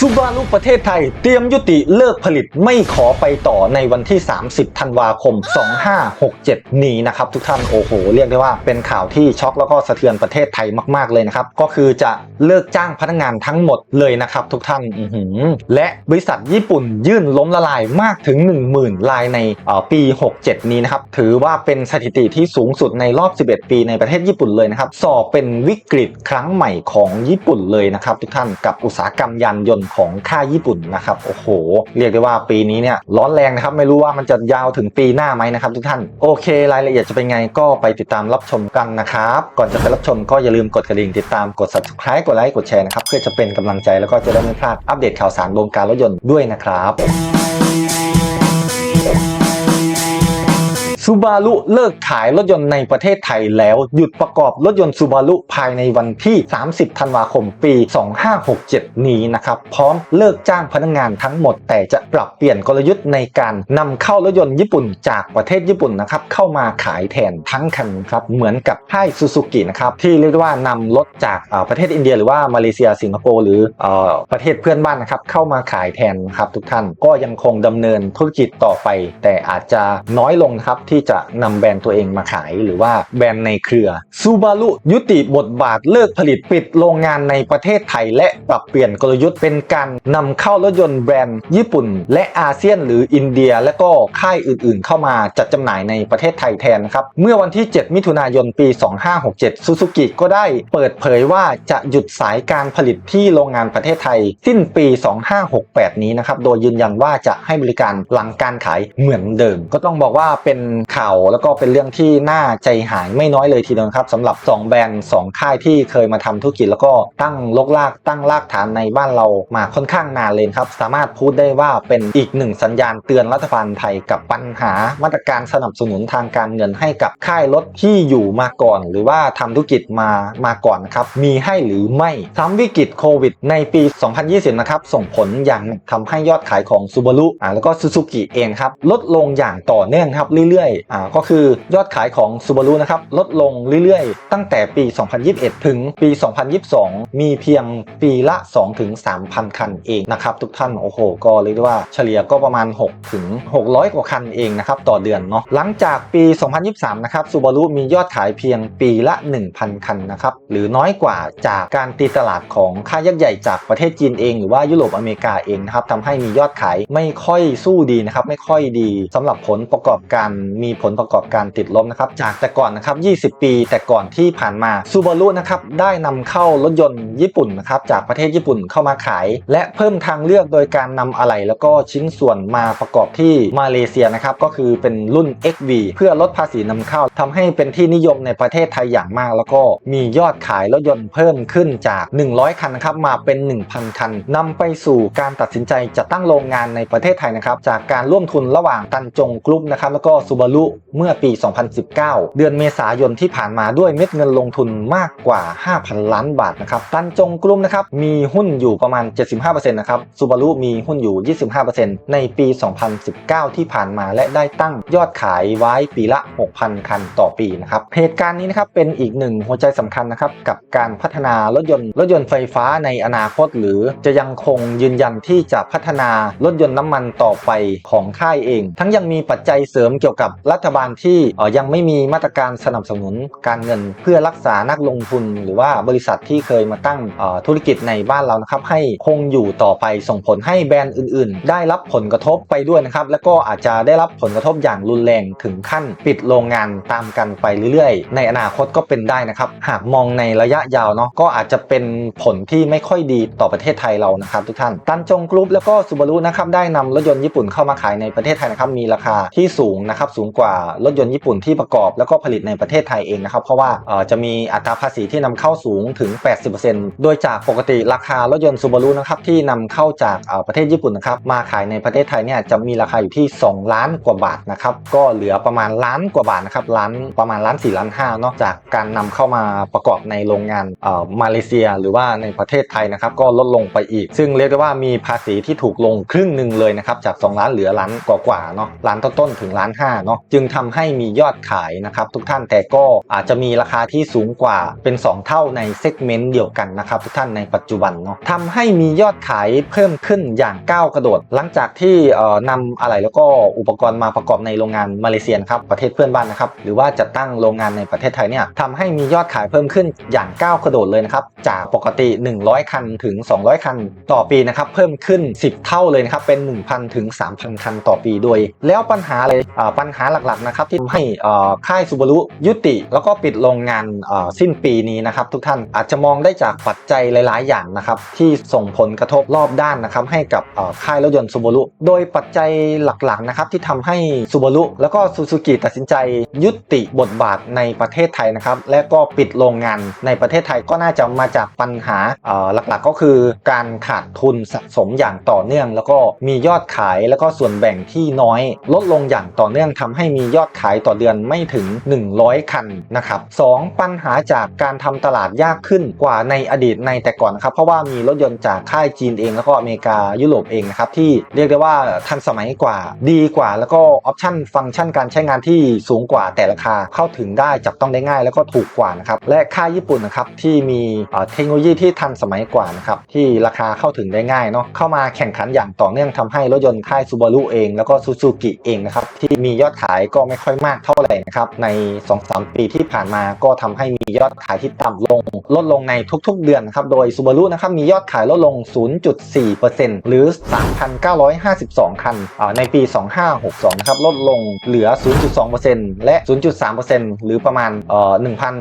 ซูบารุประเทศไทย เตรียมยุติเลิกผลิตไม่ขอไปต่อในวันที่ 30 ธันวาคม 2567 นี้นะครับทุกท่านโอ้โห เรียกได้ว่าเป็นข่าวที่ช็อกแล้วก็สะเทือนประเทศไทยมากๆเลยนะครับ ก็คือจะเลิกจ้างพนักงานทั้งหมดเลยนะครับทุกท่านและบริษัทญี่ปุ่นยื่นล้มละลายมากถึง 10,000 รายในปี 67 นี้นะครับถือว่าเป็นสถิติที่สูงสุดในรอบ 11 ปีในประเทศญี่ปุ่นเลยนะครับสอบเป็นวิกฤตครั้งใหม่ของญี่ปุ่นเลยนะครับทุกท่านกับอุตสาหกรรมยานยนต์ของค่ายญี่ปุ่นนะครับโอ้โห เรียกได้ว่าปีนี้เนี่ยร้อนแรงนะครับไม่รู้ว่ามันจะยาวถึงปีหน้าไหมนะครับทุกท่านโอเค รายละเอียดจะเป็นไงก็ไปติดตามรับชมกันนะครับก่อนจะไปรับชมก็อย่าลืมกดกระดิ่งติดตามกด subscribe กดไลค์กดแชร์นะครับเพื่อจะเป็นกำลังใจแล้วก็จะได้ไม่พลาดอัปเดตข่าวสารวงการรถยนต์ด้วยนะครับ ซูบารุเลิกขายรถยนต์ในประเทศไทยแล้วหยุดประกอบรถยนต์ซูบารุภายในวันที่ 30 ธันวาคมปี 2567 นี้นะครับพร้อมเลิกจ้างพนักงงานทั้งหมด แต่จะปรับเปลี่ยนกลยุทธ์ในการนำเข้ารถยนต์ญี่ปุ่นจากประเทศญี่ปุ่นนะครับเข้ามาขายแทนทั้งคันครับเหมือนกับค่ายซูซูกินะครับที่เรียกว่านำรถจากประเทศอินเดีย หรือว่ามาเลเซียสิงคโปร์หรือประเทศเพื่อนบ้านนะครับเข้ามาขายแทนครับทุกท่านก็ยังคงดำเนินธุรกิจต่อไป แต่อาจจะน้อยลงครับที่จะนำแบรนด์ตัวเองมาขาย หรือว่าแบรนด์ในเครือซูบารุยุติบทบาทเลิกผลิตปิดโรงงานในประเทศไทย และปรับเปลี่ยนกลยุทธ์เป็นการนำเข้ารถยนต์แบรนด์ญี่ปุ่น และอาเซียนหรืออินเดีย และก็ค่ายอื่นๆ เข้ามาจัดจำหน่ายในประเทศไทยแทนนะครับเมื่อวันที่ 7 มิถุนายนปี 2567ซูซูกิก็ได้เปิดเผยว่าจะหยุดสายการผลิตที่โรงงานประเทศไทย สิ้นปี 2568 นี้นะครับโดยยืนยันว่าจะให้บริการหลังการขายเหมือนเดิม ก็ต้องบอกว่าเป็นข่าวแล้วก็เป็นเรื่องที่น่าใจหายไม่น้อยเลยทีเดียวครับสำหรับ 2 แบรนด์2ค่ายที่เคยมาทำธุรกิจแล้วก็ตั้งลกลากตั้งรากฐานในบ้านเรามาค่อนข้างนานเลยครับสามารถพูดได้ว่าเป็นอีกหนึ่งสัญญาณเตือนรัฐบาลไทยกับปัญหามาตรการสนับสนุนทางการเงินให้กับค่ายรถที่อยู่มาก่อน หรือว่าทำธุรกิจมามาก่อนนครับมีให้หรือไม่ซ้ำวิกฤตโควิด ในปี 2020 นะครับส่งผลอย่างหนักทำให้ยอดขายของซูบารุอ่าแล้วก็ซูซูกิเองครับลดลงอย่างต่อเนื่องครับเรื่อยๆอ่าก็คือยอดขายของซูบารุนะครับลดลงเรื่อยๆ ตั้งแต่ปี 2021 ถึงปี 2022 มีเพียงปีละ 2-3,000 คันเองนะครับทุกท่านโอ้โห ก็เรียกว่าเฉลี่ยก็ประมาณ 6 ถึง 600 กว่าคันเองนะครับต่อเดือนเนาะหลังจากปี 2023 นะครับซูบารุมียอดขายเพียงปีละ 1,000 คันนะครับหรือน้อยกว่าจากการตีตลาดของค่ายยักษ์ใหญ่จากประเทศจีนเองหรือว่ายุโรปอเมริกาเองนะครับทำให้มียอดขายไม่ค่อยสู้ดีนะครับไม่ค่อยดีสำหรับผลประกอบการมีีผลประกอบการติดลบนะครับจากแต่ก่อนนะครับ 20 ปี แต่ก่อนที่ผ่านมาซูบารุนะครับได้นำเข้ารถยนต์ญี่ปุ่นนะครับจากประเทศญี่ปุ่นเข้ามาขาย และเพิ่มทางเลือกโดยการนำอะไหล่แล้วก็ชิ้นส่วนมาประกอบที่มาเลเซียนะครับก็คือเป็นรุ่น XV เพื่อลดภาษีนำเข้าทำให้เป็นที่นิยมในประเทศไทยอย่างมาก แล้วก็มียอดขายรถยนต์เพิ่มขึ้นจาก 100 คันนะครับมาเป็น 1,000 คันนำไปสู่การตัดสินใจจะตั้งโรงงานในประเทศไทยนะครับจากการร่วมทุนระหว่างตันจงกรุ๊ปนะครับแล้วก็ซูบารุเมื่อปี 2019 เดือนเมษายนที่ผ่านมาด้วยเม็ดเงินลงทุนมากกว่า 5,000 ล้านบาทนะครับตันจงกรุ๊ปนะครับมีหุ้นอยู่ประมาณ 75%นะครับซูบารุมีหุ้นอยู่ 25%ในปี 2019 ที่ผ่านมาและได้ตั้งยอดขายไว้ปีละ 6,000 คันต่อปีนะครับเหตุการณ์นี้นะครับเป็นอีกหนึ่งหัวใจสำคัญนะครับกับการพัฒนารถยนต์รถยนต์ไฟฟ้าในอนาคต หรือจะยังคงยืนยันที่จะพัฒนารถยนต์น้ำมันต่อไปของค่ายเอง ทั้งยังมีปัจจัยเสริมเกี่ยวกับรัฐบาลที่ยังไม่มีมาตรการสนับสนุนการเงิน เพื่อรักษานักลงทุน หรือว่าบริษัทที่เคยมาตั้งธุรกิจในบ้านเรานะครับ ให้คงอยู่ต่อไปส่งผลให้แบรนด์อื่น ๆ ได้รับผลกระทบไปด้วยนะครับ แล้วก็อาจจะได้รับผลกระทบอย่างรุนแรงถึงขั้นปิดโรงงานตามกันไปเรื่อย ๆ ในอนาคตก็เป็นได้นะครับ หากมองในระยะยาวเนาะก็อาจจะเป็นผลที่ไม่ค่อยดีต่อประเทศไทยเรานะครับ ทุกท่านตันจงกรุ๊ปแล้วก็ซูบารุนะครับได้นำรถยนต์ญี่ปุ่นเข้ามาขายในประเทศไทยนะครับมีราคาที่สูงนะครับสูงกว่ารถยนต์ญี่ปุ่นที่ประกอบแล้วก็ผลิตในประเทศไทยเองนะครับ เพราะว่าจะมีอัตราภาษีที่นำเข้าสูงถึง 80%โดยจากปกติราคารถยนต์ซูบารุนะครับที่นำเข้าจากประเทศญี่ปุ่นนะครับมาขายในประเทศไทยเนี่ยจะมีราคาอยู่ที่ 2 ล้านกว่าบาทนะครับก็เหลือประมาณล้านกว่าบาทนะครับล้านประมาณล้าน4ล้าน5เนอกจากการนำเข้ามาประกอบในโรงงานมาเลเซีย หรือว่าในประเทศไทยนะครับก็ลดลงไปอีก ซึ่งเรียกได้ว่ามีภาษีที่ถูกลงครึ่งหนึ่งเลยนะครับจาก 2 ล้านเหลือล้านกว่าๆเนาะล้านต้นๆถึงล้าน5เนาะจึงทำให้มียอดขายนะครับทุกท่านแต่ก็อาจจะมีราคาที่สูงกว่าเป็น 2 เท่าในเซกเมนต์เดียวกันนะครับทุกท่านในปัจจุบันเนาะทำให้มียอดขายเพิ่มขึ้นอย่างก้าวกระโดด หลังจากที่เอ่อนำอะไรแล้วก็อุปกรณ์มาประกอบในโรงงานมาเลเซียครับประเทศเพื่อนบ้านนะครับหรือว่าจะตั้งโรงงานในประเทศไทยเนี่ยทำให้มียอดขายเพิ่มขึ้นอย่างก้าวกระโดดเลยนะครับจากปกติ 100 คันถึง 200 คัน ต่อปีนะครับเพิ่มขึ้น 10 เท่าเลยนะครับเป็น 1,000 ถึง 3,000 คันต่อปีโดย แล้วปัญหาเลยปัญหาหลักๆนะครับที่ทำให้ค่ายซูบารุยุติ แล้วก็ปิดโรงงานสิ้นปีนี้นะครับทุกท่านอาจจะมองได้จากปัจจัยหลาย ๆ อย่างนะครับที่ส่งผลกระทบรอบด้านนะครับให้กับค่ายรถยนต์ซูบารุโดยปัจจัยหลักๆนะครับที่ทำให้ซูบารุแล้วก็ซูซูกิตัดสินใจ ยุติบทบาทในประเทศไทยนะครับและก็ปิดโรงงานในประเทศไทยก็น่าจะมาจากปัญหาอ่าหลักๆ ก็คือการขาดทุนสะสมอย่างต่อเนื่อง แล้วก็มียอดขายแล้วก็ส่วนแบ่งที่น้อย ลดลงอย่างต่อเนื่องทำให้มียอดขายต่อเดือนไม่ถึง 100 คันนะครับสองปัญหาจากการทำตลาดยากขึ้นกว่าในอดีตในแต่ก่อนนะครับเพราะว่ามีรถยนต์จากค่ายจีนเองแล้วก็อเมริกายุโรปเองนะครับที่เรียกได้ว่าทันสมัยกว่าดีกว่า แล้วก็ออปชั่นฟังก์ชันการใช้งานที่สูงกว่าแต่ราคาเข้าถึงได้จับต้องได้ง่ายแล้วก็ถูกกว่านะครับและค่ายญี่ปุ่นนะครับที่มีเอ่อเทคโนโลยีที่ทันสมัยกว่านะครับที่ราคาเข้าถึงได้ง่ายเนาะเข้ามาแข่งขันอย่างต่อเนื่องทำให้รถยนต์ค่ายซูบารุเอง แล้วก็ซูซูกิเองนะครับที่มียอดขายก็ไม่ค่อยมากเท่าไหร่นะครับใน 2-3 ปีที่ผ่านมาก็ทำให้มียอดขายที่ต่ำลง ลดลงในทุกๆ เดือนนครับโดยซูบารุนะครับมียอดขายลดลง 0.4%หรือ 3,952 คันในปี 2562 นะครับลดลงเหลือ 0.2%และ 0.3%หรือประมาณ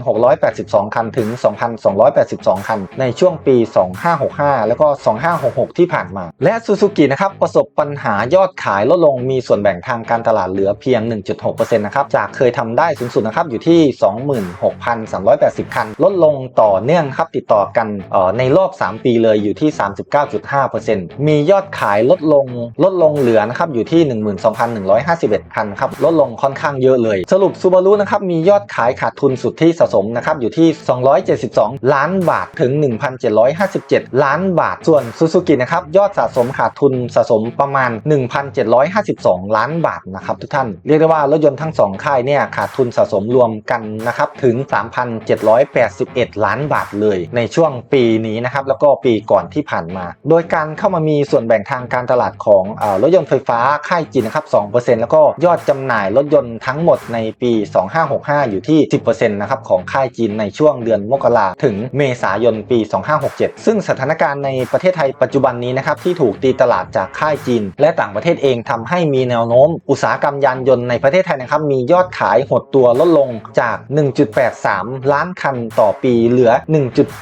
1,682 คันถึง 2,282 คัน ในช่วงปี 2565 แล้วก็ 2566 ที่ผ่านมา และซูซูกินะครับประสบปัญหายอดขายลดลงมีส่วนแบ่งทางการตลาดเหลือเพียง1.6%นะครับจากเคยทำได้สูงสุดนะครับอยู่ที่ 26,380 คัน ลดลงต่อเนื่องครับติดต่อกันออในรอบ 3 ปีเลยอยู่ที่ 39.5%มียอดขายลดลงลดลงเหลือนะครับอยู่ที่ 12,151 คันครับลดลงค่อนข้างเยอะเลย สรุปซูบารุนะครับมียอดขายขาดทุนสุดที่สะสมนะครับอยู่ที่ 272 ล้านบาทถึง 1,757 ล้านบาท ส่วนซูซูกินะครับยอดสะสมขาดทุนสะสมประมาณ 1,752 ล้านบาทนะครับทุกท่านเรียกได้ว่ารถยนต์ทั้งสองค่ายเนี่ยขาดทุนสะสมรวมกันนะครับถึง 3,781 ล้านบาทเลยในช่วงปีนี้นะครับแล้วก็ปีก่อนที่ผ่านมา โดยการเข้ามามีส่วนแบ่งทางการตลาดของเออรถยนต์ไฟฟ้าค่ายจีนนะครับ2%แล้วก็ยอดจำหน่ายรถยนต์ทั้งหมดในปี 2565 อยู่ที่ 10%นะครับของค่ายจีนในช่วงเดือนมกราถึงเมษายนปี 2567 ซึ่งสถานการณ์ในประเทศไทยปัจจุบันนี้นะครับที่ถูกตีตลาดจากค่ายจีน และต่างประเทศเองทำให้มีแนวโน้มอุตสาหกรรมยานยนต์ในประเทศไทยนะครับมียอดขายหดตัวลดลงจาก 1.83 ล้านคันต่อปีเหลือ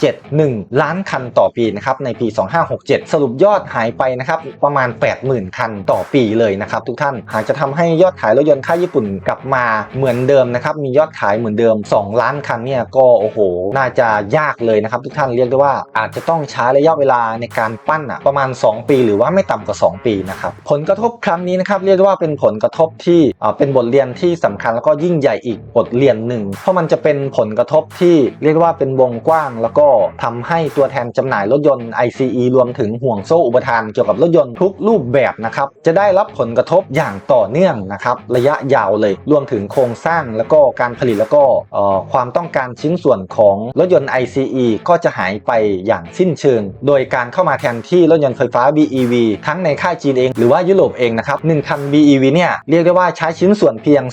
1.71 ล้านคันต่อปีนะครับในปี 2567 สรุปยอดหายไปนะครับประมาณ 80,000 คันต่อปีเลยนะครับทุกท่านหากจะทำให้ยอดขายรถยนต์ค่ายญี่ปุ่นกลับมาเหมือนเดิมนะครับมียอดขายเหมือนเดิม 2 ล้านคันเนี่ยก็โอ้โห น่าจะยากเลยนะครับทุกท่านเรียกได้ว่าอาจจะต้องใช้ระยะเวลาในการปั้นอะประมาณ 2 ปี หรือว่าไม่ต่ำกว่า 2 ปีนะครับผลกระทบครั้งนี้นะครับเรียกได้ว่าเป็นผลกระทบที่เป็นบทเรียนที่สำคัญแล้วก็ยิ่งใหญ่อีกบทเรียนหนึ่ง เพราะมันจะเป็นผลกระทบที่เรียกว่าเป็นวงกว้าง แล้วก็ทำให้ตัวแทนจำหน่ายรถยนต์ ICE รวมถึงห่วงโซ่อุปทานเกี่ยวกับรถยนต์ทุกรูปแบบนะครับจะได้รับผลกระทบอย่างต่อเนื่องนะครับระยะยาวเลยรวมถึงโครงสร้างแล้วก็การผลิตแล้วก็ความต้องการชิ้นส่วนของรถยนต์ ICE ก็จะหายไปอย่างสิ้นเชิง โดยการเข้ามาแทนที่รถยนต์ไฟฟ้า BEV ทั้งในค่ายจีนเอง หรือว่ายุโรปเองนะครับ1คัน BEV เนี่ยเรียกได้ว่าใช้ชิ้ิ้นส่วนเพียง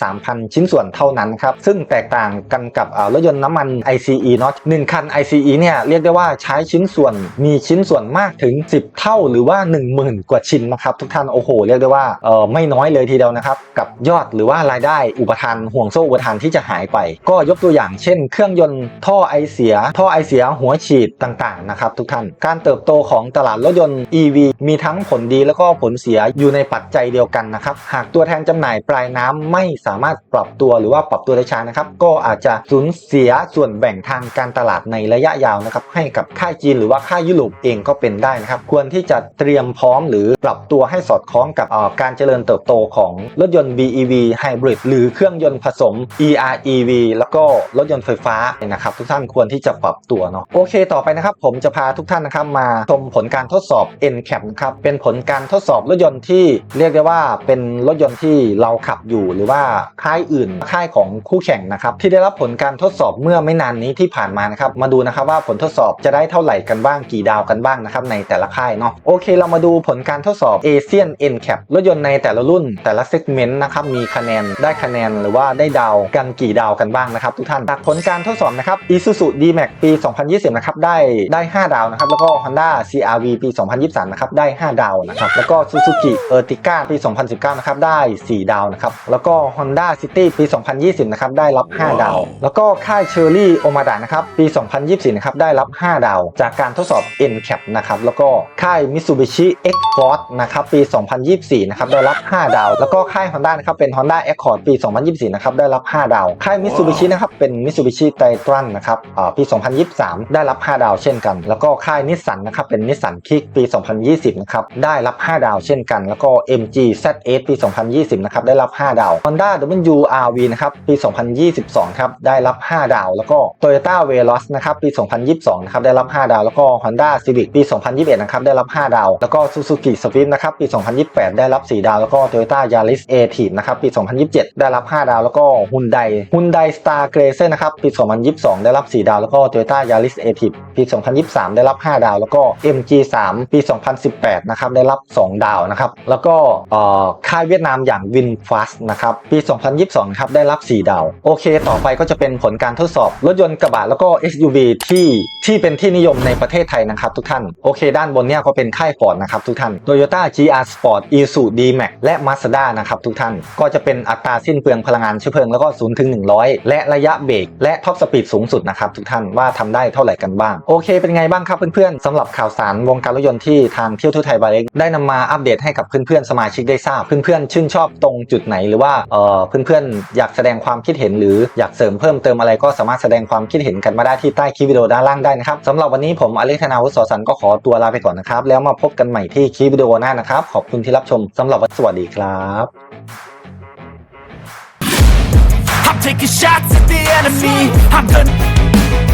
2-3,000 ชิ้นส่วนเท่านั้นครับ ซึ่งแตกต่างกันกับเอ่อรถยนต์น้ำมัน ICE เนาะหนึ่งคัน ICE เนี่ยเรียกได้ว่าใช้ชิ้นส่วนมีชิ้นส่วนมากถึง 10 เท่าหรือว่า 10,000 กว่าชิ้นนะครับทุกท่านโอ้โห เรียกได้ว่าเออไม่น้อยเลยทีเดียวนะครับกับยอดหรือว่ารายได้อุปทานห่วงโซ่อุปทานที่จะหายไป ก็ยกตัวอย่างเช่น เครื่องยนต์ท่อไอเสีย ท่อไอเสียหัวฉีดต่างๆนะครับทุกท่านการเติบโตของตลาดรถยนต์ EV มีทั้งผลดีแล้วก็ผลเสียอยู่ในปัจจัยเดียวกันนะครับหากตัวแทนจำหน่ายปลายน้ำไม่สามารถปรับตัวหรือว่าปรับตัวได้ช้านะครับ ก็อาจจะสูญเสียส่วนแบ่งทางการตลาดในระยะยาวนะครับ ให้กับค่ายจีนหรือว่าค่ายยุโรปเองก็เป็นได้นะครับ ควรที่จะเตรียมพร้อมหรือปรับตัวให้สอดคล้องกับการเจริญเติบโตของรถยนต์ BEV Hybrid หรือเครื่องยนต์ผสม EREV แล้วก็รถยนต์ไฟฟ้านะครับ ทุกท่านควรที่จะปรับตัวเนาะโอเค ต่อไปนะครับ ผมจะพาทุกท่านนะครับมาชมผลการทดสอบ NCAP นะครับเป็นผลการทดสอบรถยนต์ที่เรียกได้ว่าเป็นรถยนต์ที่เราราขับอยู่หรือว่าค่ายอื่นค่ายของคู่แข่งนะครับที่ได้รับผลการทดสอบเมื่อไม่นานนี้ที่ผ่านมานะครับมาดูนะครับว่าผลทดสอบจะได้เท่าไหร่กันบ้างกี่ดาวกันบ้างนะครับในแต่ละค่ายเนาะโอเคเรามาดูผลการทดสอบ ASEAN NCAP รถยนต์ในแต่ละรุ่นแต่ละเซกเมนต์นะครับมีคะแนนได้คะแนนหรือว่าได้ดาวกันกี่ดาวกันบ้างนะครับทุกท่านจากผลการทดสอบนะครับ Isuzu D-Max ปี 2020 นะครับได้ได้ 5 ดาวนะครับแล้วก็ Honda CR-V ปี 2023 นะครับได้ 5 ดาวนะครับแล้วก็ Suzuki Ertiga ปี 2019 นะครับได้ 4 ดาวนะครับ แล้วก็ Honda City ปี 2020 นะครับ ได้รับ 5 ดาว แล้วก็ค่าย Cherry Omada นะครับ ปี 2024 นะครับ ได้รับ 5 ดาว จากการทดสอบ NCAP นะครับ แล้วก็ค่าย Mitsubishi X-Force นะครับ ปี 2024 นะครับ ได้รับ 5 ดาว แล้วก็ค่าย Honda นะครับ เป็น Honda Accord ปี 2024 นะครับ ได้รับ 5 ดาว ค่าย Mitsubishi นะครับ เป็น Mitsubishi Titan นะครับอ่าปี 2023 ได้รับ 5 ดาว เช่นกัน แล้วก็ค่ายนิสสันนะครับ เป็นนิสสันคิกปี 2020 นะครับ ได้รับ 5 ดาว เช่นกัน แล้วก็ MG ZS ปี 2020 นะครับได้รับ 5 ดาว Honda WRV นะครับปี 2022 ครับได้รับ 5 ดาว แล้วก็ Toyota Veloz นะครับปี 2022 นะครับได้รับ 5 ดาว แล้วก็ Honda Civic ปี 2021 นะครับได้รับ 5 ดาว แล้วก็ Suzuki Swift นะครับปี 2028 ได้รับ 4 ดาว แล้วก็ Toyota Yaris a t i v e นะครับปี 2027 ได้รับ 5 ดาว แล้วก็ Hyundai Hyundai Star Grazer นะครับปี 2022 ได้รับ 4 ดาว แล้วก็ Toyota Yaris a t i v e ปี 2023 ได้รับ 5 ดาว แล้วก็ MG3 ปี 2018 นะครับได้รับ 2 ดาวนะครับแล้วก็ค่ายเวียดนามอย่าง VinFast นะครับ ปี 2022 ครับ ได้รับ 4 ดาว โอเค ต่อไปก็จะเป็นผลการทดสอบ รถยนต์กระบะแล้วก็ SUV ที่ที่เป็นที่นิยมในประเทศไทยนะครับทุกท่าน โอเค ด้านบนเนี่ยก็เป็นค่ายฟอร์ดนะครับทุกท่าน Toyota GR Sport Isuzu D-Max และ Mazda นะครับทุกท่าน ก็จะเป็นอัตราสิ้นเปลืองพลังงานเชื้อเพลิงแล้วก็0ถึง100 และระยะเบรกและท็อปสปีดสูงสุดนะครับทุกท่านว่าทำได้เท่าไหร่กันบ้าง โอเคเป็นไงบ้างครับเพื่อนๆสำหรับข่าวสารวงการรถยนต์ที่ทางเที่ยวทั่วไทยบาเล็กได้นำมาอัปเดตให้กับเพื่อนๆสมาชิกได้ทราบเพื่อนๆชื่นชอบตรงจุดไหนหรือว่าเออเพื่อนๆ อยากแสดงความคิดเห็น หรืออยากเสริมเพิ่มเติมอะไรก็สามารถแสดงความคิดเห็นกันมาได้ที่ใต้คลิปวิดีโอด้านล่างได้นะครับสำหรับวันนี้ผมอเล็กธนาวุฒิสสันก็ขอตัวลาไปก่อนนะครับ แล้วมาพบกันใหม่ที่คลิปวิดีโอหน้านะครับ ขอบคุณที่รับชมสำหรับวันสวัสดีครับ I'm taking shots at the enemy. I'm gonna